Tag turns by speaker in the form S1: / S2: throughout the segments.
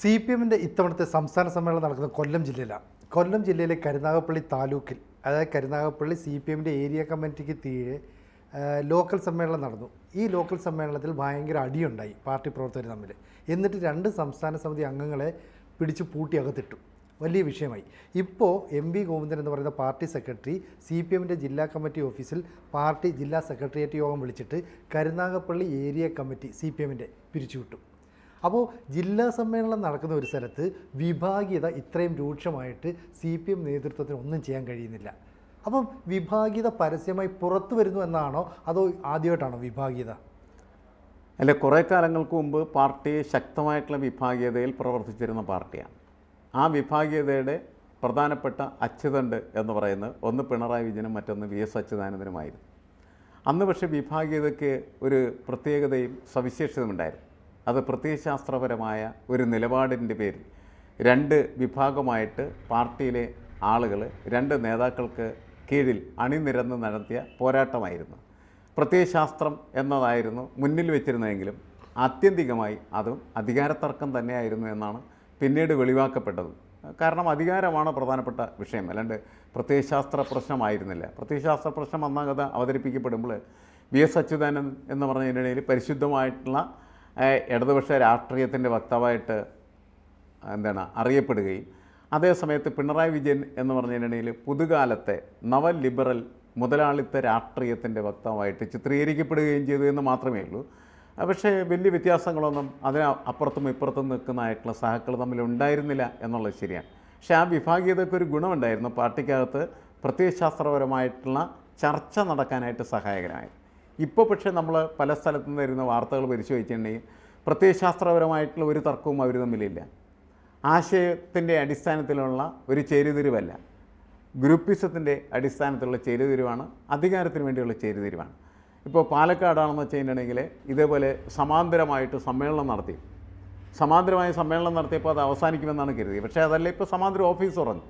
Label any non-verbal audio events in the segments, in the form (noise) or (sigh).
S1: C P എമ്മിന്റെ ഇത്തവണത്തെ സംസ്ഥാന സമ്മേളനം നടക്കുന്ന കൊല്ലം ജില്ലയിലാണ്. കൊല്ലം ജില്ലയിലെ കരുനാഗപ്പള്ളി താലൂക്കിൽ അതായത് കരുനാഗപ്പള്ളി സി പി എമ്മിന്റെ ഏരിയ കമ്മിറ്റിക്ക് തീരെ ലോക്കൽ സമ്മേളനം നടന്നു. ഈ ലോക്കൽ സമ്മേളനത്തിൽ ഭയങ്കര അടിയുണ്ടായി പാർട്ടി പ്രവർത്തകർ തമ്മിൽ എന്നിട്ട് രണ്ട് സംസ്ഥാന സമിതി അംഗങ്ങളെ പിടിച്ചു പൂട്ടി അകത്തിട്ടു. വലിയ വിഷയമായി. ഇപ്പോൾ എം വി ഗോവിന്ദൻ എന്ന് പറയുന്ന പാർട്ടി സെക്രട്ടറി സി പി എമ്മിന്റെ ജില്ലാ കമ്മിറ്റി ഓഫീസിൽ പാർട്ടി ജില്ലാ സെക്രട്ടേറിയറ്റ് യോഗം വിളിച്ചിട്ട് Karunagappally area committee C P എമ്മിന്റെ പിരിച്ചുവിട്ടു. അപ്പോൾ ജില്ലാ സമ്മേളനം നടക്കുന്ന ഒരു സ്ഥലത്ത് വിഭാഗീയത ഇത്രയും രൂക്ഷമായിട്ട് സി പി എം നേതൃത്വത്തിന് ഒന്നും ചെയ്യാൻ കഴിയുന്നില്ല. അപ്പം വിഭാഗീയത പരസ്യമായി പുറത്തു വരുന്നു എന്നാണോ അതോ ആദ്യമായിട്ടാണോ വിഭാഗീയത?
S2: അല്ല കുറേ കാലങ്ങൾക്ക് മുമ്പ് പാർട്ടി ശക്തമായിട്ടുള്ള വിഭാഗീയതയിൽ പ്രവർത്തിച്ചിരുന്ന പാർട്ടിയാണ്. ആ വിഭാഗീയതയുടെ പ്രധാനപ്പെട്ട അച്യുതണ്ട് എന്ന് പറയുന്നത് ഒന്ന് പിണറായി വിജയനും മറ്റൊന്ന് വി എസ് അച്യുതാനന്ദനുമായിരുന്നു. അന്ന് പക്ഷേ വിഭാഗീയതയ്ക്ക് ഒരു പ്രത്യേകതയും സവിശേഷതയും ഉണ്ടായിരുന്നു. അത് പ്രത്യയശാസ്ത്രപരമായ ഒരു നിലപാടിന്റെ പേരിൽ രണ്ട് വിഭാഗമായിട്ട് പാർട്ടിയിലെ ആളുകൾ രണ്ട് നേതാക്കൾക്ക് കീഴിൽ അണിനിരന്ന് നടത്തിയ പോരാട്ടമായിരുന്നു. പ്രത്യയശാസ്ത്രം എന്നതായിരുന്നു മുന്നിൽ വെച്ചിരുന്നതെങ്കിലും ആത്യന്തികമായി അതും അധികാരത്തർക്കം തന്നെയായിരുന്നു എന്നാണ് പിന്നീട് വെളിവാക്കപ്പെട്ടത്. കാരണം അധികാരമാണ് പ്രധാനപ്പെട്ട വിഷയം. അല്ലാണ്ട് പ്രത്യയശാസ്ത്ര പ്രശ്നമായിരുന്നില്ല. പ്രത്യയശാസ്ത്ര പ്രശ്നം ഒന്നാമത് അവതരിപ്പിക്കപ്പെടുമ്പോൾ വി എസ് അച്യുതാനന്ദൻ എന്ന് പറഞ്ഞതിനിടയിൽ പരിശുദ്ധമായിട്ടുള്ള ഇടതുപക്ഷ രാഷ്ട്രീയത്തിന്റെ വക്താവായിട്ട് എന്താണ് അറിയപ്പെടുകയും അതേസമയത്ത് പിണറായി വിജയൻ എന്ന് പറഞ്ഞതിനിടയിൽ പുതുകാലത്തെ നവ ലിബറൽ മുതലാളിത്ത രാഷ്ട്രീയത്തിന്റെ വക്താവായിട്ട് ചിത്രീകരിക്കപ്പെടുകയും ചെയ്തു എന്ന് മാത്രമേ ഉള്ളൂ. പക്ഷേ വലിയ വ്യത്യാസങ്ങളൊന്നും അതിന് അപ്പുറത്തും ഇപ്പുറത്തും നിൽക്കുന്നതായിട്ടുള്ള സഹാക്കൾ തമ്മിൽ ഉണ്ടായിരുന്നില്ല എന്നുള്ളത് ശരിയാണ്. പക്ഷേ ആ വിഭാഗീയതയ്ക്ക് ഒരു ഗുണമുണ്ടായിരുന്നു. പാർട്ടിക്കകത്ത് പ്രത്യയശാസ്ത്രപരമായിട്ടുള്ള ചർച്ച നടക്കാനായിട്ട് സഹായകരമായി ഇപ്പോൾ പക്ഷേ നമ്മൾ പല സ്ഥലത്തു നിന്ന് വരുന്ന വാർത്തകൾ പരിശോധിച്ചിട്ടുണ്ടെങ്കിൽ പ്രത്യയശാസ്ത്രപരമായിട്ടുള്ള ഒരു തർക്കവും അവർ തമ്മിലില്ല. ആശയത്തിന്റെ അടിസ്ഥാനത്തിലുള്ള ഒരു ചേരുതിരിവല്ല. ഗ്രൂപ്പിസത്തിന്റെ അടിസ്ഥാനത്തിലുള്ള ചേരുതിരിവാണ് അധികാരത്തിന് വേണ്ടിയുള്ള ചേരുതിരിവാണ്. ഇപ്പോൾ പാലക്കാടാണെന്ന് വെച്ച് കഴിഞ്ഞിട്ടുണ്ടെങ്കിൽ ഇതേപോലെ സമാന്തരമായിട്ട് സമ്മേളനം നടത്തി. സമാന്തരമായ സമ്മേളനം നടത്തിയപ്പോൾ അത് അവസാനിക്കുമെന്നാണ് കരുതി പക്ഷേ അതല്ല ഇപ്പോൾ സമാന്തര ഓഫീസ് തുറന്നു.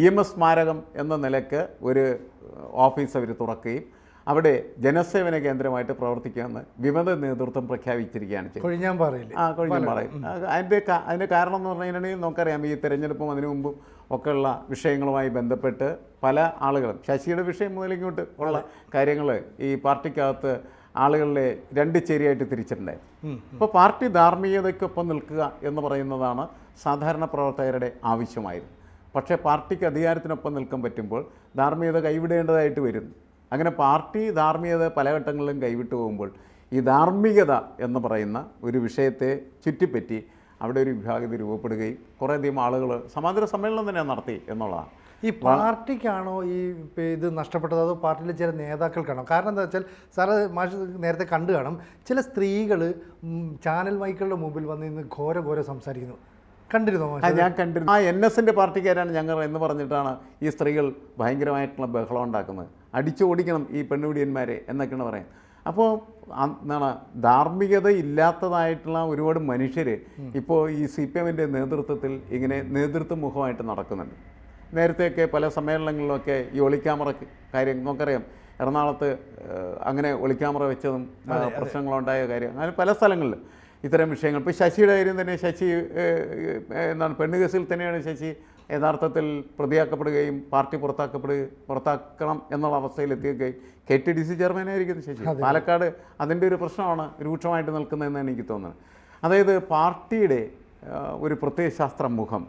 S2: ഇ എം എസ് സ്മാരകം എന്ന നിലയ്ക്ക് ഒരു ഓഫീസ് അവർ തുറക്കുകയും അവിടെ ജനസേവന കേന്ദ്രമായിട്ട് പ്രവർത്തിക്കാമെന്ന് വിമത നേതൃത്വം പ്രഖ്യാപിച്ചിരിക്കുകയാണ് ചെയ്തത്.
S1: കൊഴിഞ്ഞാൻ പറയില്ല
S2: ആ കഴിഞ്ഞ പറയും അത് അതിന്റെ അതിന്റെ കാരണം എന്ന് പറഞ്ഞു കഴിഞ്ഞിട്ടുണ്ടെങ്കിൽ നമുക്കറിയാം ഈ തെരഞ്ഞെടുപ്പും അതിനു മുമ്പും ഒക്കെയുള്ള വിഷയങ്ങളുമായി ബന്ധപ്പെട്ട് പല ആളുകളും ശശിയുടെ വിഷയം മുതലിങ്ങോട്ട് ഉള്ള കാര്യങ്ങൾ ഈ പാർട്ടിക്കകത്ത് ആളുകളെ രണ്ട് ചേരിയായിട്ട് തിരിച്ചിട്ടുണ്ടായിരുന്നു. അപ്പോൾ പാർട്ടി ധാർമ്മികതയ്ക്കൊപ്പം നിൽക്കുക എന്ന് പറയുന്നതാണ് സാധാരണ പ്രവർത്തകരുടെ ആവശ്യമായിരുന്നു പക്ഷേ പാർട്ടിക്ക് അധികാരത്തിനൊപ്പം നിൽക്കാൻ പറ്റുമ്പോൾ ധാർമ്മികത കൈവിടേണ്ടതായിട്ട് വരുന്നു. അങ്ങനെ പാർട്ടി ധാർമ്മികത പല ഘട്ടങ്ങളിലും കൈവിട്ടു പോകുമ്പോൾ ഈ ധാർമ്മികത എന്ന് പറയുന്ന ഒരു വിഷയത്തെ ചുറ്റിപ്പറ്റി അവിടെ ഒരു വിഭാഗത രൂപപ്പെടുകയും കുറേയധികം ആളുകൾ സമാന്തര സമ്മേളനം തന്നെ നടത്തി എന്നുള്ളതാണ്.
S1: ഈ പാർട്ടിക്കാണോ ഈ ഇത് നഷ്ടപ്പെട്ടത്? അതോ പാർട്ടിയിലെ ചില നേതാക്കൾക്കാണോ? കാരണം എന്താ വെച്ചാൽ സാറ് മാഷ് നേരത്തെ കണ്ടു കാണും ചില സ്ത്രീകൾ ചാനൽ മൈക്കുകളുടെ മുമ്പിൽ വന്ന് ഇന്ന് ഘോര ഘോര സംസാരിക്കുന്നു. കണ്ടിരുന്നോ
S2: ഞാൻ കണ്ടിരുന്നു. ആ എൻ എസിന്റെ പാർട്ടിക്കാരാണ് ഞങ്ങൾ എന്ന് പറഞ്ഞിട്ടാണ് ഈ സ്ത്രീകൾ ഭയങ്കരമായിട്ടുള്ള ബഹളം ഉണ്ടാക്കുന്നത്. അടിച്ചു ഓടിക്കണം ഈ പെണ്ണുപിടിയന്മാരെ എന്നൊക്കെയാണ് പറയുന്നത്. അപ്പോൾ എന്താണ് ധാർമ്മികത ഇല്ലാത്തതായിട്ടുള്ള ഒരുപാട് മനുഷ്യർ ഇപ്പോൾ ഈ സി പി എമ്മിന്റെ നേതൃത്വത്തിൽ ഇങ്ങനെ നേതൃത്വ മുഖമായിട്ട് നടക്കുന്നുണ്ട്. നേരത്തെയൊക്കെ പല സമ്മേളനങ്ങളിലൊക്കെ ഈ ഒളിക്യാമറ കാര്യം നമുക്കറിയാം. എറണാകുളത്ത് അങ്ങനെ ഒളിക്യാമറ വെച്ചതും പ്രശ്നങ്ങളുണ്ടായ കാര്യം. അങ്ങനെ പല സ്ഥലങ്ങളിലും ഇത്തരം വിഷയങ്ങൾ. ഇപ്പോൾ ശശിയുടെ കാര്യം തന്നെ ശശി എന്താണ് പെണ്ണുകേസിൽ തന്നെയാണ് ശശി യഥാർത്ഥത്തിൽ പ്രതിയാക്കപ്പെടുകയും പാർട്ടി പുറത്താക്കപ്പെടുകയും പുറത്താക്കണം എന്നുള്ള അവസ്ഥയിലെത്തിയൊക്കെ കെ ടി ഡി സി ചെയർമാനായിരിക്കുന്നു ശശി. പാലക്കാട് അതിന്റെ ഒരു പ്രശ്നമാണ് രൂക്ഷമായിട്ട് നിൽക്കുന്നതെന്ന് എനിക്ക് തോന്നുന്നത്. അതായത് പാർട്ടിയുടെ ഒരു പ്രത്യയശാസ്ത്ര മുഖം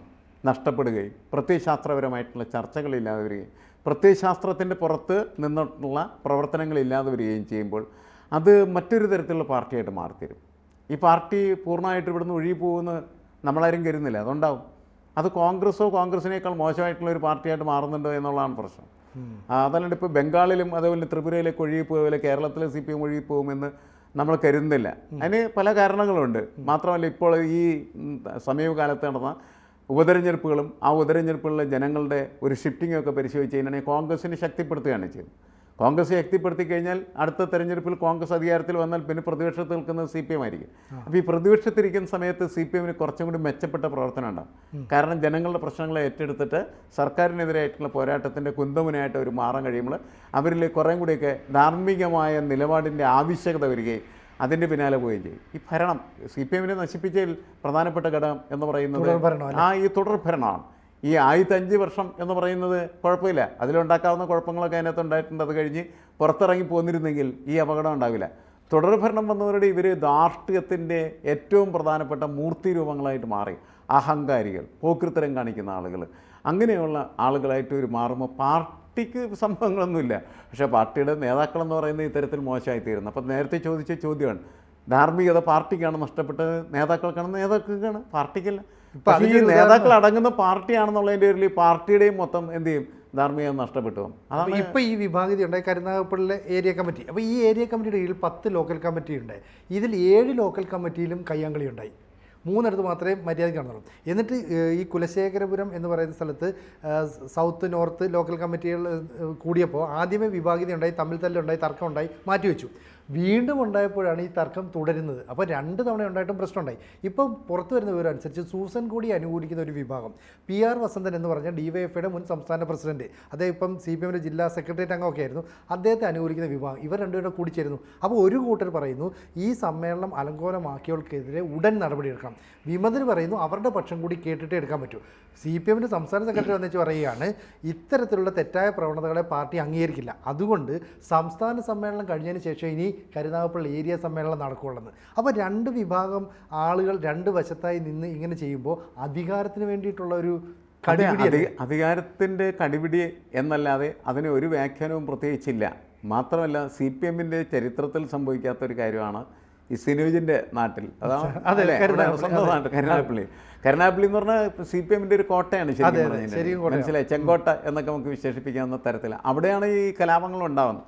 S2: നഷ്ടപ്പെടുകയും പ്രത്യയശാസ്ത്രപരമായിട്ടുള്ള ചർച്ചകളില്ലാതെ വരികയും പ്രത്യയശാസ്ത്രത്തിന്റെ പുറത്ത് നിന്നിട്ടുള്ള പ്രവർത്തനങ്ങളില്ലാതെ വരികയും ചെയ്യുമ്പോൾ അത് മറ്റൊരു തരത്തിലുള്ള പാർട്ടിയായിട്ട് മാറിത്തരും. ഈ പാർട്ടി പൂർണമായിട്ട് ഇവിടുന്ന് ഒഴുകി പോകുമെന്ന് നമ്മളാരും കരുതുന്നില്ല. അതുണ്ടാവും അത് കോൺഗ്രസ്സോ കോൺഗ്രസിനേക്കാൾ മോശമായിട്ടുള്ള ഒരു പാർട്ടിയായിട്ട് മാറുന്നുണ്ടോ എന്നുള്ളതാണ് പ്രശ്നം. അതല്ലാണ്ട് ഇപ്പോൾ ബംഗാളിലും അതേപോലെ ത്രിപുരയിലേക്ക് ഒഴുകി അതുപോലെ കേരളത്തിലെ സി പി എം ഒഴുകി പോകുമെന്ന് നമ്മൾ കരുതുന്നില്ല. അതിന് പല കാരണങ്ങളുണ്ട്. മാത്രമല്ല ഇപ്പോൾ ഈ സമീപകാലത്ത് നടന്ന ഉപതെരഞ്ഞെടുപ്പുകളും ആ ഉപതെരഞ്ഞെടുപ്പുകളിലെ ജനങ്ങളുടെ ഒരു ഷിഫ്റ്റിംഗ് ഒക്കെ പരിശോധിച്ച് കഴിഞ്ഞാൽ കോൺഗ്രസിനെ ശക്തിപ്പെടുത്തുകയാണ് ചെയ്തത് കോൺഗ്രസ് ശക്തിപ്പെടുത്തി കഴിഞ്ഞാൽ അടുത്ത തെരഞ്ഞെടുപ്പിൽ കോൺഗ്രസ് അധികാരത്തിൽ വന്നാൽ പിന്നെ പ്രതിപക്ഷത്ത് നിൽക്കുന്നത് സി പി എം ആയിരിക്കും. അപ്പോൾ ഈ പ്രതിപക്ഷത്തിരിക്കുന്ന സമയത്ത് സി പി എമ്മിന് കുറച്ചും കൂടി മെച്ചപ്പെട്ട പ്രവർത്തനം ഉണ്ടാവും. കാരണം ജനങ്ങളുടെ പ്രശ്നങ്ങളെ ഏറ്റെടുത്തിട്ട് സർക്കാരിനെതിരായിട്ടുള്ള പോരാട്ടത്തിന്റെ കുന്തമുനായിട്ട് അവർ മാറാൻ കഴിയുമ്പോൾ അവരിൽ കുറേ കൂടിയൊക്കെ ധാർമ്മികമായ നിലപാടിന്റെ ആവശ്യകത വരികയും അതിന്റെ പിന്നാലെ പോവുകയും ചെയ്യും. ഈ ഭരണം സി പി എമ്മിനെ നശിപ്പിച്ചതിൽ പ്രധാനപ്പെട്ട ഘടകം എന്ന് പറയുന്നത് ആ ഈ തുടർ ഭരണമാണ് ഈ ആദ്യത്തെ അഞ്ച് വർഷം എന്ന് പറയുന്നത് കുഴപ്പമില്ല. അതിലുണ്ടാക്കാവുന്ന കുഴപ്പങ്ങളൊക്കെ അതിനകത്ത് ഉണ്ടായിട്ടുണ്ട്. അത് കഴിഞ്ഞ് പുറത്തിറങ്ങി പോന്നിരുന്നെങ്കിൽ ഈ അപകടം ഉണ്ടാവില്ല. തുടർഭരണം വന്നവരുടെ ഇവർ ധാർഷ്ട്യത്തിന്റെ ഏറ്റവും പ്രധാനപ്പെട്ട മൂർത്തി രൂപങ്ങളായിട്ട് മാറി. അഹങ്കാരികൾ പോക്കൃത്തരം കാണിക്കുന്ന ആളുകൾ അങ്ങനെയുള്ള ആളുകളായിട്ട് ഒരു മാറുമ്പോൾ പാർട്ടിക്ക് സംഭവങ്ങളൊന്നുമില്ല. പക്ഷേ പാർട്ടിയുടെ നേതാക്കളെന്ന് പറയുന്നത് ഇത്തരത്തിൽ മോശമായി തീരുന്നു അപ്പം നേരത്തെ ചോദിച്ച ചോദ്യമാണ് ധാർമ്മികത പാർട്ടിക്കാണ് നഷ്ടപ്പെട്ടത് നേതാക്കൾക്കാണ് നേതാക്കൾക്കാണ് പാർട്ടിക്കല്ല.
S1: ഇപ്പൊ
S2: ഈ നേതാക്കൾ അടങ്ങുന്ന പാർട്ടിയാണെന്നുള്ളതിന്റെ പേരിൽ ഈ പാർട്ടിയുടെയും മൊത്തം എന്ത് ചെയ്യും? ധാർമ്മികം നഷ്ടപ്പെട്ടു. അതാണ്
S1: ഇപ്പോൾ ഈ വിഭാഗതി ഉണ്ടായി കരുനാഗപ്പള്ളിയിലെ ഏരിയ കമ്മിറ്റി. അപ്പോൾ ഈ ഏരിയ കമ്മിറ്റിയുടെ കീഴിൽ പത്ത് ലോക്കൽ കമ്മിറ്റി ഉണ്ട്. ഇതിൽ ഏഴ് ലോക്കൽ കമ്മിറ്റിയിലും കയ്യാങ്കളി ഉണ്ടായി. മൂന്നിടത്ത് മാത്രമേ മര്യാദയ്ക്ക് നടന്നുള്ളൂ. എന്നിട്ട് ഈ കുലശേഖരപുരം എന്ന് പറയുന്ന സ്ഥലത്ത് സൗത്ത് നോർത്ത് ലോക്കൽ കമ്മിറ്റികൾ കൂടിയപ്പോൾ ആദ്യമേ വിഭാഗിത ഉണ്ടായി തമ്മിൽ തല്ലുണ്ടായി തർക്കമുണ്ടായി മാറ്റിവെച്ചു. വീണ്ടും ഉണ്ടായപ്പോഴാണ് ഈ തർക്കം തുടരുന്നത്. അപ്പോൾ രണ്ട് തവണ ഉണ്ടായിട്ടും പ്രശ്നമുണ്ടായി. ഇപ്പം പുറത്തു വരുന്ന വിവരം അനുസരിച്ച് സൂസൻ കൂടി അനുകൂലിക്കുന്ന ഒരു വിഭാഗം. പി ആർ വസന്തൻ എന്ന് പറഞ്ഞ ഡിവൈഎഫ്ഐയുടെ മുൻ സംസ്ഥാന പ്രസിഡന്റ് അദ്ദേഹം ഇപ്പം സി പി എമ്മിന്റെ ജില്ലാ സെക്രട്ടേറിയറ്റ് അംഗമൊക്കെ ആയിരുന്നു അദ്ദേഹത്തെ അനുകൂലിക്കുന്ന വിഭാഗം ഇവർ രണ്ടുപേരും കൂടിച്ചേരുന്നു അപ്പോൾ ഒരു കൂട്ടർ പറയുന്നു ഈ സമ്മേളനം അലങ്കോലമാക്കിയവർക്കെതിരെ ഉടൻ നടപടിയെടുക്കണം വിമതർ പറയുന്നു അവരുടെ പക്ഷം കൂടി കേട്ടിട്ടേ എടുക്കാൻ പറ്റൂ. സി പി എമ്മിന്റെ സംസ്ഥാന സെക്രട്ടറി വന്നിച്ച് പറയുകയാണ് ഇത്തരത്തിലുള്ള തെറ്റായ പ്രവണതകളെ പാർട്ടി അംഗീകരിക്കില്ല. അതുകൊണ്ട് സംസ്ഥാന സമ്മേളനം കഴിഞ്ഞതിന് ശേഷം ഇനി കരുനാഗപ്പള്ളി ഏരിയ സമ്മേളനം നടക്കുകയുള്ളെന്ന് അപ്പോൾ രണ്ട് വിഭാഗം ആളുകൾ രണ്ട് വശത്തായി നിന്ന് ഇങ്ങനെ ചെയ്യുമ്പോൾ അധികാരത്തിന് വേണ്ടിയിട്ടുള്ള ഒരു
S2: അധികാരത്തിന്റെ
S1: കടിപിടി
S2: എന്നല്ലാതെ അതിന് ഒരു വ്യാഖ്യാനവും പ്രത്യേകിച്ചില്ല. മാത്രമല്ല സി പി എമ്മിന്റെ ചരിത്രത്തിൽ സംഭവിക്കാത്ത ഒരു കാര്യമാണ് ഈ സിനോജിന്റെ നാട്ടിൽ. അതാണ്
S1: കരുനാഗപ്പള്ളി,
S2: സ്വന്തം. കരുനാഗപ്പള്ളി. കരുനാഗപ്പള്ളി എന്ന് പറഞ്ഞാൽ സി പി എമ്മിന്റെ ഒരു കോട്ടയാണ് ശരിക്കും. മനസ്സിലായി? ചെങ്കോട്ട എന്നൊക്കെ നമുക്ക് വിശേഷിപ്പിക്കാവുന്ന തരത്തിൽ അവിടെയാണ് ഈ കലാപങ്ങൾ ഉണ്ടാവുന്നത്.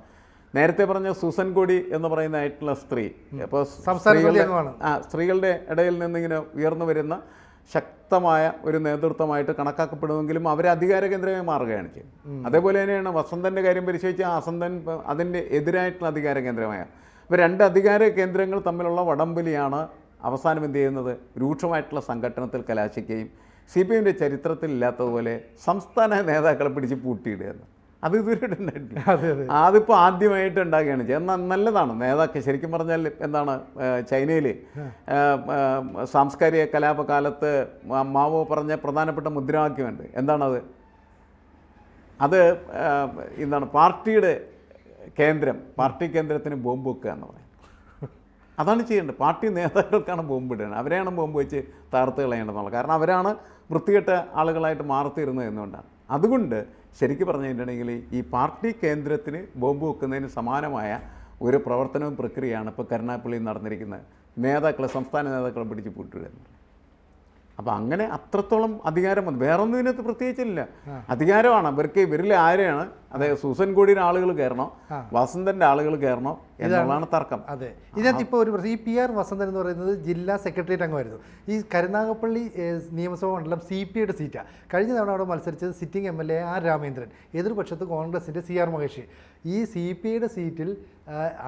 S2: നേരത്തെ പറഞ്ഞ സൂസൻ കോടി എന്ന് പറയുന്ന ആയിട്ടുള്ള സ്ത്രീ അപ്പോൾ
S1: സ്ത്രീകളുടെ
S2: ആ സ്ത്രീകളുടെ ഇടയിൽ നിന്നിങ്ങനെ ഉയർന്നു വരുന്ന ശക്തമായ ഒരു നേതൃത്വമായിട്ട് കണക്കാക്കപ്പെടുമെങ്കിലും അവർ അധികാര കേന്ദ്രമായി മാറുകയാണ് ചെയ്യുന്നത്. അതേപോലെ തന്നെയാണ് വസന്തന്റെ കാര്യം പരിശോധിച്ച് ആസന്തൻ അതിന്റെ അതിന്റെ എതിരായിട്ടുള്ള അധികാര കേന്ദ്രമായ. അപ്പോൾ രണ്ട് അധികാര കേന്ദ്രങ്ങൾ തമ്മിലുള്ള വടംവലിയാണ് അവസാനം എന്ത് ചെയ്യുന്നത്? രൂക്ഷമായിട്ടുള്ള സംഘട്ടനത്തിൽ കലാശിക്കുകയും സി പി എമ്മിന്റെ ചരിത്രത്തിൽ ഇല്ലാത്തതുപോലെ സംസ്ഥാന നേതാക്കളെ പിടിച്ച് പൂട്ടിയിടുകയെന്ന്. അത് ഇതുവരെ ഉണ്ടായിട്ടില്ല
S1: അതെ അതെ.
S2: അതിപ്പോൾ ആദ്യമായിട്ട് ഉണ്ടാകുകയാണ് ചെയ്യുന്നത്. എന്നാൽ നല്ലതാണ്. നേതാക്കൾ ശരിക്കും പറഞ്ഞാൽ എന്താണ് ചൈനയിൽ സാംസ്കാരിക കലാപകാലത്ത് മാവോ പറഞ്ഞ പ്രധാനപ്പെട്ട മുദ്രാവാക്യമുണ്ട്. എന്താണത്? അത് എന്താണ് പാർട്ടിയുടെ കേന്ദ്രം പാർട്ടി കേന്ദ്രത്തിന് ബോംബ് വെക്കുക എന്ന് പറയും. അതാണ് ചെയ്യേണ്ടത്. പാർട്ടി നേതാക്കൾക്കാണ് ബോംബ് ഇടുന്നത്. അവരെയാണ് ബോംബ് വെച്ച് തകർത്ത് കളയേണ്ടതെന്നുള്ളത് കാരണം അവരാണ് വൃത്തികെട്ട ആളുകളായിട്ട് മാറത്തിരുന്നത് എന്നുകൊണ്ടാണ്. അതുകൊണ്ട് ശരിക്കും പറഞ്ഞിട്ടുണ്ടെങ്കിൽ ഈ പാർട്ടി കേന്ദ്രത്തിന് ബോംബ് വെക്കുന്നതിന് സമാനമായ ഒരു പ്രവർത്തനവും പ്രക്രിയയാണ് ഇപ്പോൾ കരുണാപ്പള്ളിയിൽ നടന്നിരിക്കുന്നത്. നേതാക്കളെ സംസ്ഥാന നേതാക്കളെ പിടിച്ച് പൂട്ടിടുന്നത് അപ്പോൾ അങ്ങനെ അത്രത്തോളം അധികാരം വന്നു. വേറൊന്നും ഇതിനകത്ത് പ്രത്യേകിച്ചില്ല. അധികാരമാണ്. ഇവർക്ക് ഇവരിൽ ആരെയാണ് അതായത് സൂസൻ കോടിയുടെ ആളുകൾ കയറണോ വസന്തന്റെ ആളുകൾ കയറണോ എന്നുള്ളതാണ് തർക്കം.
S1: അതെ. ഇതിനകത്ത് ഇപ്പോൾ ഒരു പ്രശ്നം. ഈ പി ആർ വസന്തൻ എന്ന് പറയുന്നത് ജില്ലാ സെക്രട്ടേറിയറ്റ് അംഗമായിരുന്നു. ഈ കരുനാഗപ്പള്ളി നിയമസഭാ മണ്ഡലം സി പി ഐയുടെ സീറ്റാണ് കഴിഞ്ഞ തവണ അവിടെ മത്സരിച്ചത് sitting M L A R Ramendran എതിർപക്ഷത്ത് കോൺഗ്രസിന്റെ സി ആർ മഹേഷ്. ഈ സി പി ഐയുടെ സീറ്റിൽ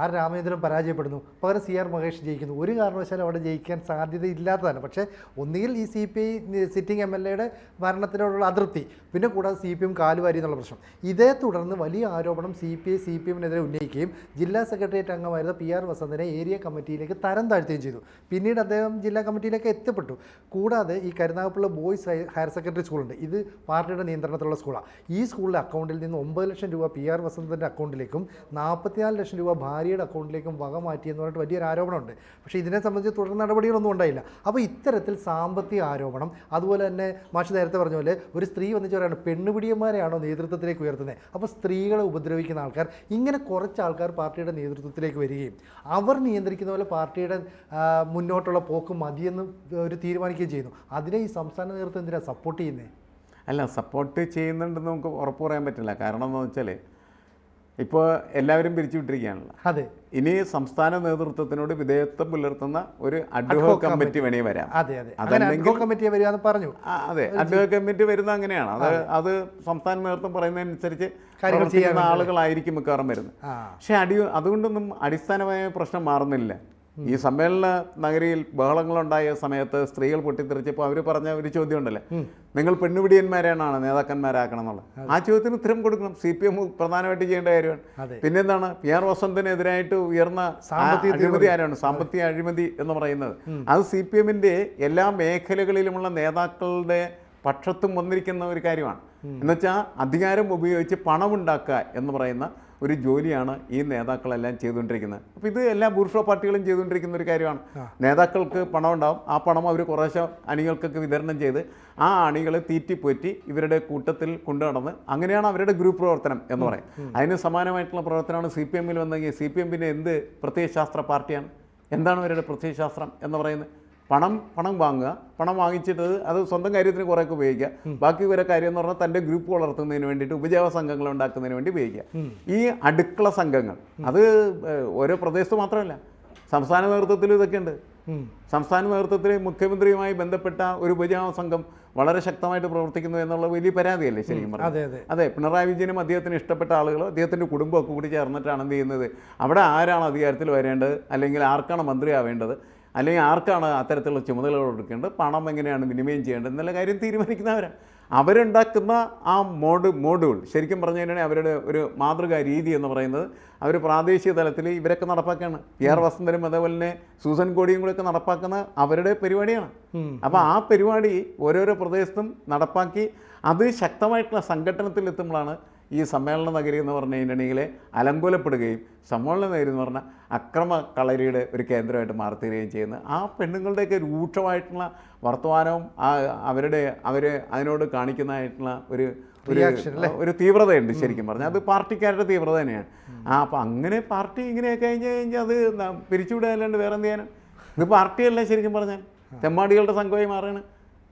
S1: ആർ രാമേന്ദ്രൻ പരാജയപ്പെടുന്നു. പകരം സി ആർ മഹേഷ് ജയിക്കുന്നു. ഒരു കാരണവശാലും അവിടെ ജയിക്കാൻ സാധ്യത ഇല്ലാത്തതാണ്. പക്ഷേ ഒന്നുകിൽ ഈ C P I sitting M L എയുടെ ഭരണത്തിനോടുള്ള അതൃപ്തി പിന്നെ കൂടാതെ സി പി എം കാലുവാരി എന്നുള്ള പ്രശ്നം. ഇതേ തുടർന്ന് വലിയ ആരോപണം C P I C P എമ്മിനെതിരെ ഉന്നയിക്കുകയും ജില്ലാ സെക്രട്ടേറിയറ്റ് അംഗമായിരുന്ന പി ആർ വസന്തനെ ഏരിയ കമ്മിറ്റിയിലേക്ക് തരം താഴ്ത്തുകയും ചെയ്തു. പിന്നീട് അദ്ദേഹം ജില്ലാ കമ്മിറ്റിയിലേക്ക് എത്തപ്പെട്ടു. കൂടാതെ ഈ കരുനാഗപ്പുള്ള ബോയ്സ് ഹയർ സെക്കൻഡറി സ്കൂളുണ്ട്. ഇത് പാർട്ടിയുടെ നിയന്ത്രണത്തിലുള്ള സ്കൂളാണ് ഈ സ്കൂളിലെ അക്കൗണ്ടിൽ നിന്ന് ഒമ്പത് ലക്ഷം രൂപ പി ആർ വസന്തന്റെ അക്കൗണ്ടിലേക്കും നാൽപ്പത്തിനാല് ലക്ഷം രൂപ ഭാര്യയുടെ അക്കൗണ്ടിലേക്കും വക മാറ്റിയെന്ന് പറഞ്ഞിട്ട് വലിയൊരു ആരോപണമുണ്ട്. പക്ഷേ ഇതിനെ സംബന്ധിച്ച് തുടർ നടപടികളൊന്നും ഉണ്ടായില്ല. അപ്പോൾ ഇത്തരത്തിൽ സാമ്പത്തിക ആരോപണം അതുപോലെ തന്നെ മാഷി നേരത്തെ പറഞ്ഞ പോലെ ഒരു സ്ത്രീ വന്നിച്ച് പറയുകയാണ് പെണ്ണുപിടിയന്മാരെയാണോ നേതൃത്വത്തിലേക്ക് ഉയർത്തുന്നത്? അപ്പോൾ സ്ത്രീകളെ ഉപദ്രവിക്കുന്ന ആൾക്കാർ ഇങ്ങനെ കുറച്ച് ആൾക്കാർ പാർട്ടിയുടെ നേതൃത്വത്തിലേക്ക് വരികയും അവർ നിയന്ത്രിക്കുന്ന പോലെ പാർട്ടിയുടെ മുന്നോട്ടുള്ള പോക്ക് മതിയെന്ന് ഒരു തീരുമാനിക്കുകയും ചെയ്യുന്നു. അതിനെ ഈ സംസ്ഥാന നേതൃത്വം എന്തിനാണ് സപ്പോർട്ട് ചെയ്യുന്നത്
S2: അല്ല സപ്പോർട്ട് ചെയ്യുന്നുണ്ടെന്ന് നമുക്ക് ഉറപ്പ് പറയാൻ പറ്റില്ല. കാരണം എന്ന് വെച്ചാൽ ഇപ്പോൾ എല്ലാവരും പിരിച്ചു വിട്ടിരിക്കുകയാണല്ലോ.
S1: അതെ.
S2: ഇനി സംസ്ഥാന നേതൃത്വത്തിനോട് വിധേയത്വം പുലർത്തുന്ന ഒരു അഡ്വഹോക് കമ്മിറ്റി വേണേ വരാം.
S1: അതെ അതെ.
S2: അതല്ലെങ്കിൽ
S1: കമ്മിറ്റി വരികയെന്ന് പറഞ്ഞു.
S2: അതെ. അഡ്വഹോക് കമ്മിറ്റി വരുന്ന അങ്ങനെയാണ്. അത് അത്. സംസ്ഥാന നേതൃത്വം പറയുന്നതനുസരിച്ച്
S1: കാര്യങ്ങൾ
S2: പ്രവർത്തിക്കുന്ന ആളുകളായിരിക്കും മിക്കവാറും വരുന്നത്. പക്ഷേ അടി അതുകൊണ്ടൊന്നും അടിസ്ഥാനമായ പ്രശ്നം മാറുന്നില്ല. ഈ സമ്മേളന നഗരിയിൽ ബഹളങ്ങളുണ്ടായ സമയത്ത് സ്ത്രീകൾ പൊട്ടിത്തെറിച്ചപ്പോൾ അവർ പറഞ്ഞ ഒരു ചോദ്യം ഉണ്ടല്ലേ നിങ്ങൾ പെണ്ണുപിടിയന്മാരാണ് നേതാക്കന്മാരാക്കണം എന്നുള്ളത് ആ ചോദ്യത്തിന് ഉത്തരം കൊടുക്കണം. സി പി എം പ്രധാനമായിട്ട് ചെയ്യേണ്ട കാര്യമാണ്. പിന്നെന്താണ്? പി ആർ വസന്തിനെതിരായിട്ട് ഉയർന്ന
S1: സാമ്പത്തിക
S2: അഴിമതി. ആരാണ്? സാമ്പത്തിക അഴിമതി എന്ന് പറയുന്നത്. അത് സി പി എമ്മിന്റെ എല്ലാ മേഖലകളിലുമുള്ള നേതാക്കളുടെ പക്ഷത്തും വന്നിരിക്കുന്ന ഒരു കാര്യമാണ്. എന്നുവെച്ചാൽ അധികാരം ഉപയോഗിച്ച് പണമുണ്ടാക്കുക എന്ന് പറയുന്ന ഒരു ജോലിയാണ് ഈ നേതാക്കളെല്ലാം ചെയ്തുകൊണ്ടിരിക്കുന്നത്. അപ്പോൾ ഇത് എല്ലാ ബൂർഷോ പാർട്ടികളും ചെയ്തുകൊണ്ടിരിക്കുന്ന ഒരു കാര്യമാണ്. നേതാക്കൾക്ക് പണം ഉണ്ടാവും. ആ പണം അവർ കുറേശ്ശെ അണികൾക്കൊക്കെ വിതരണം ചെയ്ത് ആ അണികളെ തീറ്റിപ്പോറ്റി ഇവരുടെ കൂട്ടത്തിൽ കൊണ്ടുനടന്ന് അങ്ങനെയാണ് അവരുടെ ഗ്രൂപ്പ് പ്രവർത്തനം എന്ന് പറയും. അതിന് സമാനമായിട്ടുള്ള പ്രവർത്തനമാണ് സി പി എമ്മിൽ വന്നെങ്കിൽ സി പി എം പിന്നെ എന്ത് പ്രത്യയശാസ്ത്ര പാർട്ടിയാണ്? എന്താണ് അവരുടെ പ്രത്യയശാസ്ത്രം എന്ന് പറയുന്നത്? പണം പണം വാങ്ങുക. പണം വാങ്ങിച്ചിട്ട് അത് സ്വന്തം കാര്യത്തിന് കുറേയൊക്കെ ഉപയോഗിക്കുക. ബാക്കി വരെ കാര്യം എന്ന് പറഞ്ഞാൽ തന്റെ ഗ്രൂപ്പ് വളർത്തുന്നതിന് വേണ്ടിയിട്ട് ഉപജീവ സംഘങ്ങൾ ഉണ്ടാക്കുന്നതിന് വേണ്ടി ഉപയോഗിക്കുക. ഈ അടുക്കള സംഘങ്ങൾ അത് ഓരോ പ്രദേശത്ത് മാത്രമല്ല സംസ്ഥാന നേതൃത്വത്തിൽ ഇതൊക്കെ ഉണ്ട്. സംസ്ഥാന നേതൃത്വത്തിൽ മുഖ്യമന്ത്രിയുമായി ബന്ധപ്പെട്ട ഒരു ഉപജീവന സംഘം വളരെ ശക്തമായിട്ട് പ്രവർത്തിക്കുന്നു എന്നുള്ള വലിയ പരാതിയല്ലേ ശരിക്കും പറഞ്ഞത്
S1: അതെ
S2: പിണറായി വിജയനും അദ്ദേഹത്തിന് ഇഷ്ടപ്പെട്ട ആളുകൾ അദ്ദേഹത്തിന്റെ കുടുംബമൊക്കെ കൂടി ചേർന്നിട്ടാണ് എന്ത് ചെയ്യുന്നത്? അവിടെ ആരാണ് അധികാരത്തിൽ വരേണ്ടത്? അല്ലെങ്കിൽ ആർക്കാണ് മന്ത്രിയാവേണ്ടത്? അല്ലെങ്കിൽ ആർക്കാണ് അത്തരത്തിലുള്ള ചുമതലകൾ കൊടുക്കേണ്ടത്? പണം എങ്ങനെയാണ് വിനിമയം ചെയ്യേണ്ടത്? എന്നുള്ള കാര്യം തീരുമാനിക്കുന്നവരാണ് അവരുണ്ടാക്കുന്ന ആ മോഡ് മോഡ്യൂൾ ശരിക്കും പറഞ്ഞു കഴിഞ്ഞാൽ അവരുടെ ഒരു മാതൃകാ രീതി എന്ന് പറയുന്നത് അവർ പ്രാദേശിക തലത്തിൽ ഇവരൊക്കെ നടപ്പാക്കുകയാണ് പി ആർ വസന്തനും അതേപോലെ തന്നെ സൂസൻ കോടിയും കൂടെ ഒക്കെ നടപ്പാക്കുന്ന അവരുടെ പരിപാടിയാണ്. അപ്പോൾ ആ പരിപാടി ഓരോരോ പ്രദേശത്തും നടപ്പാക്കി അത് ശക്തമായിട്ടുള്ള സംഘടനത്തിൽ എത്തുമ്പോഴാണ് ഈ സമ്മേളന നഗരി എന്ന് പറഞ്ഞു കഴിഞ്ഞിട്ടുണ്ടെങ്കിൽ അലങ്കോലപ്പെടുകയും സമ്മേളന നഗരി എന്ന് പറഞ്ഞാൽ അക്രമ കളരിയുടെ ഒരു കേന്ദ്രമായിട്ട് മാറിത്തീരുകയും ചെയ്യുന്നത് ആ പെണ്ണുങ്ങളുടെയൊക്കെ രൂക്ഷമായിട്ടുള്ള വർത്തമാനവും ആ അവരുടെ അവർ അതിനോട് കാണിക്കുന്നതായിട്ടുള്ള ഒരു ഒരു തീവ്രതയുണ്ട് ശരിക്കും പറഞ്ഞാൽ. അത് പാർട്ടിക്കാരുടെ തീവ്രത തന്നെയാണ്. ആ അപ്പം അങ്ങനെ പാർട്ടി ഇങ്ങനെയൊക്കെ കഴിഞ്ഞ് കഴിഞ്ഞാൽ അത് പിരിച്ചുവിടാനല്ലാണ്ട് വേറെ എന്ത് ചെയ്യാനും? ഇത് പാർട്ടിയല്ല ശരിക്കും പറഞ്ഞാൽ. തെമ്മാടികളുടെ സംഘമായി മാറുകയാണ്.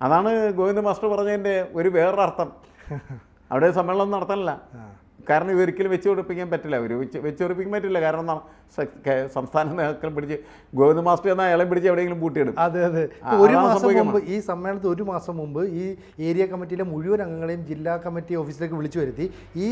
S2: അതാണ് ഗോവിന്ദ മാസ്റ്റർ പറഞ്ഞതിന്റെ ഒരു വേറൊരർത്ഥം. (laughs) അവിടെ സമ്മേളനം നടത്തണില്ല കാരണം ഇതൊരിക്കലും വെച്ച് പിടിപ്പിക്കാൻ പറ്റില്ല. ഒരു വെച്ച് വെച്ച് പിടിപ്പിക്കാൻ പറ്റില്ല. കാരണം സംസ്ഥാന നേതാക്കൾ പിടിച്ച് ഗോവിന്ദ മാസ്റ്റർ എന്ന അയാളെ പിടിച്ച് എവിടെയെങ്കിലും പൂട്ടിയിടും.
S1: അതെ അതെ. ഒരു മാസം മുമ്പ് ഈ സമ്മേളനത്തിൽ ഒരു മാസം മുമ്പ് ഈ ഏരിയ കമ്മിറ്റിയിലെ മുഴുവൻ അംഗങ്ങളെയും ജില്ലാ കമ്മിറ്റി ഓഫീസിലേക്ക് വിളിച്ചു വരുത്തി. ഈ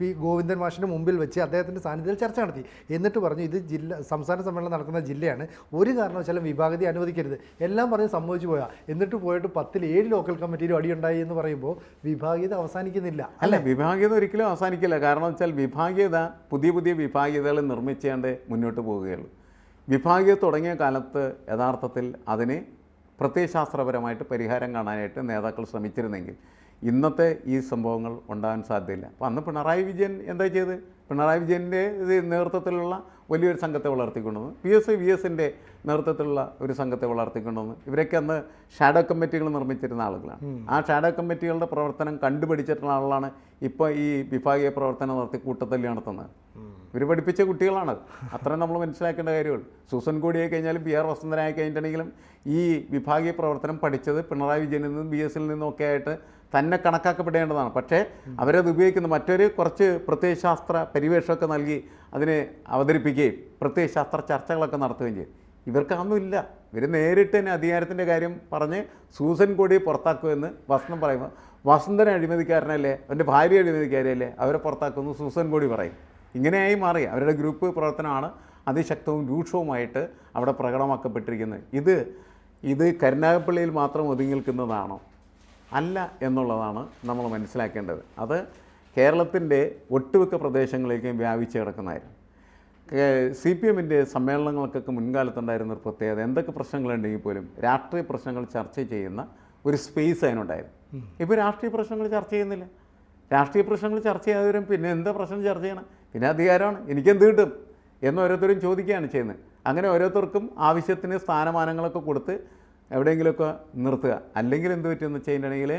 S1: പി ഗോവിന്ദൻ മാഷിന്റെ മുമ്പിൽ വെച്ച് അദ്ദേഹത്തിന്റെ സാന്നിധ്യത്തിൽ ചർച്ച നടത്തി. എന്നിട്ട് പറഞ്ഞു ഇത് ജില്ല സംസ്ഥാന സമ്മേളനം നടക്കുന്ന ജില്ലയാണ്. ഒരു കാരണവശാലും വിഭാഗതി അനുവദിക്കരുത്. എല്ലാം പറഞ്ഞ് സംഭവിച്ചു പോയാൽ എന്നിട്ട് പോയിട്ട് പത്തിൽ ഏഴ് ലോക്കൽ കമ്മിറ്റിയിലും അടിയുണ്ടായി എന്ന് പറയുമ്പോൾ വിഭാഗീയത അവസാനിക്കുന്നില്ല.
S2: അല്ല? വിഭാഗീയത ഒരിക്കലും അവസാനിക്കില്ല. കാരണം വെച്ചാൽ വിഭാഗീയത പുതിയ പുതിയ വിഭാഗീയതകൾ നിർമ്മിച്ചാണ്ട് മുന്നോട്ട് പോവുകയുള്ളൂ. വിഭാഗീയത തുടങ്ങിയ കാലത്ത് യഥാർത്ഥത്തിൽ അതിന് പ്രത്യയശാസ്ത്രപരമായിട്ട് പരിഹാരം കാണാനായിട്ട് നേതാക്കൾ ശ്രമിച്ചിരുന്നെങ്കിൽ ഇന്നത്തെ ഈ സംഭവങ്ങൾ ഉണ്ടാകാൻ സാധ്യതയില്ല. അപ്പോൾ അന്ന് പിണറായി വിജയൻ എന്താ ചെയ്ത്? പിണറായി വിജയന്റെ നേതൃത്വത്തിലുള്ള വലിയൊരു സംഘത്തെ വളർത്തിക്കൊണ്ടുവന്നു. പി എസ് വി എസിന്റെ നേതൃത്വത്തിലുള്ള ഒരു സംഘത്തെ വളർത്തിക്കൊണ്ടുവന്നു. ഇവരൊക്കെ അന്ന് ഷാഡോ കമ്മിറ്റികൾ നിർമ്മിച്ചിരുന്ന ആളുകളാണ്. ആ ഷാഡോ കമ്മിറ്റികളുടെ പ്രവർത്തനം കണ്ടുപിടിച്ചിട്ടുള്ള ആളാണ് ഇപ്പോൾ ഈ വിഭാഗീയ പ്രവർത്തനം നടത്തി കൂട്ടത്തല്ലി നടത്തുന്നത്. ഇവർ പഠിപ്പിച്ച കുട്ടികളാണ് അത്രയും നമ്മൾ മനസ്സിലാക്കേണ്ട കാര്യമുള്ളൂ. സൂസൻ കോടിയായി കഴിഞ്ഞാലും പി ആർ വസന്തനായി കഴിഞ്ഞിട്ടുണ്ടെങ്കിലും ഈ വിഭാഗീയ പ്രവർത്തനം പഠിച്ചത് പിണറായി വിജയനിൽ നിന്നും ബി എസിൽ നിന്നും ഒക്കെ ആയിട്ട് തന്നെ കണക്കാക്കപ്പെടേണ്ടതാണ്. പക്ഷേ അവരത് ഉപയോഗിക്കുന്ന മറ്റൊരു കുറച്ച് പ്രത്യയശാസ്ത്ര പരിവേഷമൊക്കെ നൽകി അതിനെ അവതരിപ്പിക്കുകയും പ്രത്യയശാസ്ത്ര ചർച്ചകളൊക്കെ നടത്തുകയും ചെയ്യും. ഇവർക്കൊന്നും ഇല്ല. ഇവർ നേരിട്ട് തന്നെ അധികാരത്തിന്റെ കാര്യം പറഞ്ഞ് സൂസൻ കൂടി പുറത്താക്കുമെന്ന് വസന്തം പറയുമ്പോൾ വസന്തൻ അഴിമതിക്കാരനല്ലേ? അവന്റെ ഭാര്യ അഴിമതിക്കാരല്ലേ അവരെ പുറത്താക്കുമെന്ന് സൂസൻ കൂടി പറയും. ഇങ്ങനെയായി മാറി. അവരുടെ ഗ്രൂപ്പ് പ്രവർത്തനമാണ് അതിശക്തവും രൂക്ഷവുമായിട്ട് അവിടെ പ്രകടമാക്കപ്പെട്ടിരിക്കുന്നത്. ഇത് ഇത് കരുനാഗപ്പള്ളിയിൽ മാത്രം ഒതുങ്ങി നിൽക്കുന്നതാണോ? അല്ല എന്നുള്ളതാണ് നമ്മൾ മനസ്സിലാക്കേണ്ടത്. അത് കേരളത്തിന്റെ ഒട്ടുമിക്ക പ്രദേശങ്ങളിലേക്കും വ്യാപിച്ച് കിടക്കുന്നതായിരുന്നു. സി പി എമ്മിന്റെ സമ്മേളനങ്ങൾക്കൊക്കെ മുൻകാലത്തുണ്ടായിരുന്ന ഒരു പ്രത്യേകത എന്തൊക്കെ പ്രശ്നങ്ങളുണ്ടെങ്കിൽ പോലും രാഷ്ട്രീയ പ്രശ്നങ്ങൾ ചർച്ച ചെയ്യുന്ന ഒരു സ്പേസ് അതിനുണ്ടായിരുന്നു. ഇപ്പോൾ രാഷ്ട്രീയ പ്രശ്നങ്ങൾ ചർച്ച ചെയ്യുന്നില്ല. രാഷ്ട്രീയ പ്രശ്നങ്ങൾ ചർച്ച ചെയ്യാതെ പിന്നെ എന്താ പ്രശ്നം ചർച്ച ചെയ്യണം? പിന്നെ അധികാരമാണ്. എനിക്കെന്ത് കിട്ടും? എന്ന് ഓരോരുത്തരും ചോദിക്കുകയാണ് ചെയ്യുന്നത്. അങ്ങനെ ഓരോരുത്തർക്കും ആവശ്യത്തിന് സ്ഥാനമാനങ്ങളൊക്കെ കൊടുത്ത് എവിടെയെങ്കിലുമൊക്കെ നിർത്തുക. അല്ലെങ്കിൽ എന്ത് പറ്റുമെന്ന് കഴിഞ്ഞിട്ടുണ്ടെങ്കിൽ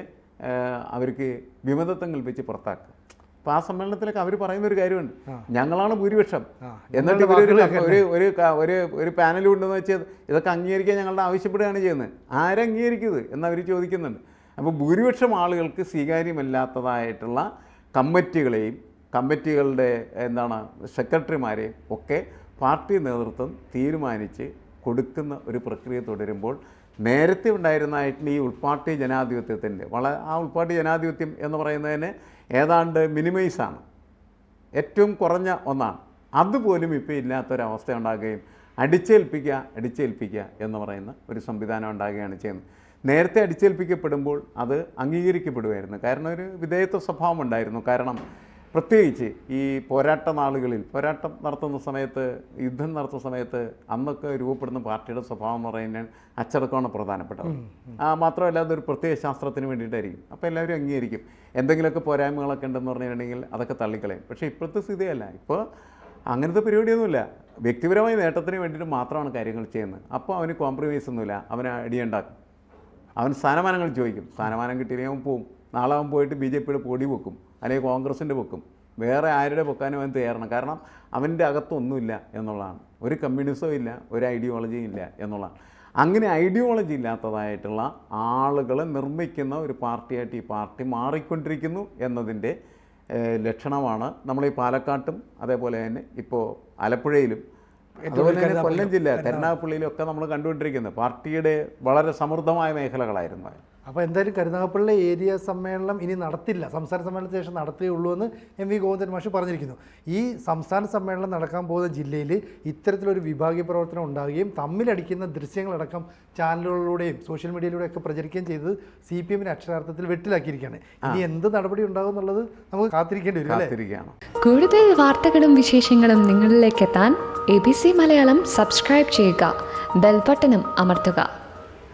S2: അവർക്ക് വിമതത്വം കൽപ്പിച്ച് പുറത്താക്കുക. അപ്പോൾ ആ സമ്മേളനത്തിലൊക്കെ അവർ പറയുന്ന ഒരു കാര്യമുണ്ട് ഞങ്ങളാണ് ഭൂരിപക്ഷം. എന്നിട്ട് ഇവരൊരു ഒരു ഒരു ഒരു ഒരു പാനൽ ഉണ്ടെന്ന് വെച്ചാൽ ഇതൊക്കെ അംഗീകരിക്കാൻ ഞങ്ങളുടെ ആവശ്യപ്പെടുകയാണ് ചെയ്യുന്നത്. ആരംഗീകരിക്കുന്നത് എന്നവർ അവർ ചോദിക്കുന്നുണ്ട്. അപ്പോൾ ഭൂരിപക്ഷം ആളുകൾക്ക് സ്വീകാര്യമല്ലാത്തതായിട്ടുള്ള കമ്മിറ്റികളെയും കമ്മിറ്റികളുടെ എന്താണ് സെക്രട്ടറിമാരെയും ഒക്കെ പാർട്ടി നേതൃത്വം തീരുമാനിച്ച് കൊടുക്കുന്ന ഒരു പ്രക്രിയ തുടരുമ്പോൾ നേരത്തെ ഉണ്ടായിരുന്നതായിട്ടുള്ള ഈ ഉൾപാർട്ടി ജനാധിപത്യത്തിന്റെ വള ആ ഉൾപാർട്ടി ജനാധിപത്യം എന്ന് പറയുന്നതിന് ഏതാണ്ട് മിനിമൈസാണ്. ഏറ്റവും കുറഞ്ഞ ഒന്നാണ്. അതുപോലും ഇപ്പോൾ ഇല്ലാത്തൊരവസ്ഥ ഉണ്ടാകുകയും അടിച്ചേൽപ്പിക്കുക അടിച്ചേൽപ്പിക്കുക എന്ന് പറയുന്ന ഒരു സംവിധാനം ഉണ്ടാകുകയാണ് ചെയ്യുന്നത്. നേരത്തെ അടിച്ചേൽപ്പിക്കപ്പെടുമ്പോൾ അത് അംഗീകരിക്കപ്പെടുമായിരുന്നു. കാരണം ഒരു വിധേയത്വ സ്വഭാവം ഉണ്ടായിരുന്നു. കാരണം പ്രത്യേകിച്ച് ഈ പോരാട്ട നാളുകളിൽ പോരാട്ടം നടത്തുന്ന സമയത്ത് യുദ്ധം നടത്തുന്ന സമയത്ത് അന്നൊക്കെ രൂപപ്പെടുന്ന പാർട്ടിയുടെ സ്വഭാവം എന്ന് പറയുന്നത് അച്ചടക്കമാണ് പ്രധാനപ്പെട്ടത്. ആ മാത്രമല്ല അതൊരു പ്രത്യേക ശാസ്ത്രത്തിന് വേണ്ടിയിട്ടായിരിക്കും. അപ്പോൾ എല്ലാവരും അംഗീകരിക്കും. എന്തെങ്കിലുമൊക്കെ പോരായ്മകളൊക്കെ ഉണ്ടെന്ന് പറഞ്ഞിട്ടുണ്ടെങ്കിൽ അതൊക്കെ തള്ളിക്കളയും. പക്ഷേ ഇപ്പോഴത്തെ സ്ഥിതിയല്ല. ഇപ്പോൾ അങ്ങനത്തെ പരിപാടിയൊന്നുമില്ല. വ്യക്തിപരമായ നേട്ടത്തിന് വേണ്ടിയിട്ട് മാത്രമാണ് കാര്യങ്ങൾ ചെയ്യുന്നത്. അപ്പോൾ അവന് കോംപ്രമൈസ് ഒന്നുമില്ല. അവന് അടിയുണ്ടാക്കും. അവൻ സ്ഥാനമാനങ്ങൾ ചോദിക്കും. സ്ഥാനമാനം കിട്ടിയില്ലെങ്കിൽ അവൻ പോവും. നാളെ അവൻ പോയിട്ട് ബി ജെ പിയുടെ പൊടി വെക്കും. അല്ലെങ്കിൽ കോൺഗ്രസിന്റെ ബുക്കും വേറെ ആരുടെ ബുക്കാനും അവൻ തയ്യാറാണ്. കാരണം അവന്റെ അകത്തൊന്നുമില്ല എന്നുള്ളതാണ്. ഒരു കമ്മ്യൂണിസവും ഇല്ല ഒരു ഐഡിയോളജിയും ഇല്ല എന്നുള്ളതാണ്. അങ്ങനെ ഐഡിയോളജി ഇല്ലാത്തതായിട്ടുള്ള ആളുകളെ നിർമ്മിക്കുന്ന ഒരു പാർട്ടിയായിട്ട് ഈ പാർട്ടി മാറിക്കൊണ്ടിരിക്കുന്നു എന്നതിന്റെ ലക്ഷണമാണ് നമ്മൾ ഈ പാലക്കാട്ടും അതേപോലെ തന്നെ ഇപ്പോൾ ആലപ്പുഴയിലും അതുപോലെ തന്നെ കൊല്ലം ജില്ല കരുനാഗപ്പള്ളിയിലും ഒക്കെ നമ്മൾ കണ്ടുകൊണ്ടിരിക്കുന്നത്. പാർട്ടിയുടെ വളരെ സമൃദ്ധമായ മേഖലകളായിരുന്നു.
S1: അപ്പോൾ എന്തായാലും കരുനാഗപ്പള്ളി ഏരിയ സമ്മേളനം ഇനി നടത്തില്ല. സംസ്ഥാന സമ്മേളനത്തിന് ശേഷം നടത്തേ ഉള്ളൂ എന്ന് എം വി ഗോവിന്ദൻ മാഷ് പറഞ്ഞിരിക്കുന്നു. ഈ സംസ്ഥാന സമ്മേളനം നടക്കാൻ പോകുന്ന ജില്ലയിൽ ഇത്തരത്തിലൊരു വിഭാഗീയ പ്രവർത്തനം ഉണ്ടാകുകയും തമ്മിലടിക്കുന്ന ദൃശ്യങ്ങളടക്കം ചാനലുകളിലൂടെയും സോഷ്യൽ മീഡിയയിലൂടെയൊക്കെ പ്രചരിക്കുകയും ചെയ്തത് സി പി എമ്മിന് അക്ഷരാർത്ഥത്തിൽ വെട്ടിലാക്കിയിരിക്കുകയാണ്. ഇനി എന്ത് നടപടി ഉണ്ടാകും എന്നുള്ളത് നമുക്ക് കാത്തിരിക്കേണ്ടി വരും അല്ലേ?
S3: കൂടുതൽ വാർത്തകളും വിശേഷങ്ങളും നിങ്ങളിലേക്ക് എത്താൻ A B C Malayalam subscribe ചെയ്യുക. ബെൽബട്ടനും അമർത്തുക.